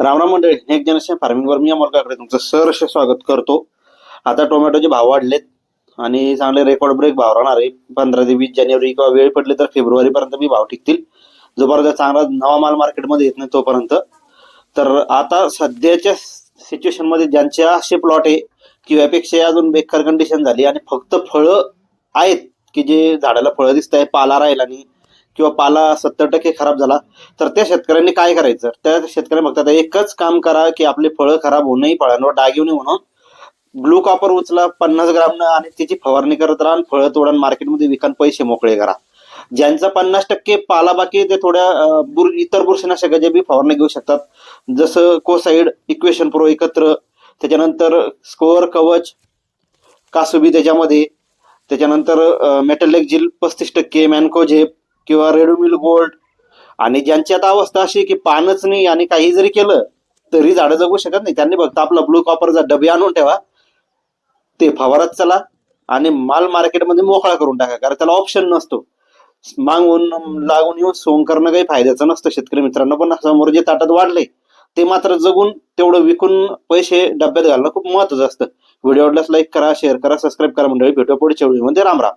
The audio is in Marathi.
रामराम मंडळी एक जनरेशन फार्मिंगवर मी अमोलकाकडे तुमचं सहर्ष स्वागत करतो. आता टोमॅटोचे भाव वाढलेत आणि चांगले रेकॉर्ड ब्रेक भाव राहणार आहे. पंधरा ते वीस जानेवारी किंवा वेळ पडले तर फेब्रुवारी पर्यंत भाव टिकतील. जोपर्यंत चांगला नवा माल मार्केटमध्ये येत नाही तोपर्यंत. तर आता सध्याच्या सिच्युएशनमध्ये ज्यांचे असे प्लॉट आहे की यापेक्षा अजून बेकार कंडिशन झाली आणि फक्त फळं आहेत की जे झाडाला फळं दिसत आहे पाला राहील आणि किंवा पाला सत्तर टक्के खराब झाला तर त्या शेतकऱ्यांनी काय करायचं? त्या शेतकऱ्यांनी फक्त एकच काम करा की आपले फळं खराब होऊ नये फळांवर डाग येऊ नये म्हणून. ब्लू कॉपर उचला पन्नास ग्रामनं आणि त्याची फवारणी करत राहा फळं तोडून मार्केटमध्ये विकान पैसे मोकळे करा. ज्यांचा पन्नास टक्के पाला बाकी ते थोड्या बुर इतर बुरशीनाशकाचे बी फवारणी घेऊ शकतात. जसं कोसाईड इक्वेशन प्रो एकत्र त्याच्यानंतर स्कोअर कवच कासुबी त्याच्यामध्ये त्याच्यानंतर मेटल झिल पस्तीस टक्के मॅनको झेप किंवा रेडोमिल गोल्ड आणि ज्यांची आता अवस्था अशी की पानच नाही आणि काही जरी केलं तरी झाडं जगू शकत नाही. त्यांनी फक्त आपला ब्लू कॉपरचा डबे आणून ठेवा. ते फवारत चला आणि माल मार्केटमध्ये मोकळा करून टाका कारण त्याला ऑप्शन नसतो. मागून लागून येऊन सोंग करणं काही फायद्याचं नसतं. शेतकरी मित्रांनो पण समोर जे ताटात वाढले ते मात्र जगून तेवढं विकून पैसे डब्यात घालणं खूप महत्वाचं असतं. व्हिडिओ आवडल्यास लाईक करा शेअर करा सबस्क्राईब करा मंडळी. भेटू पुढच्या व्हिडिओमध्ये राम राम.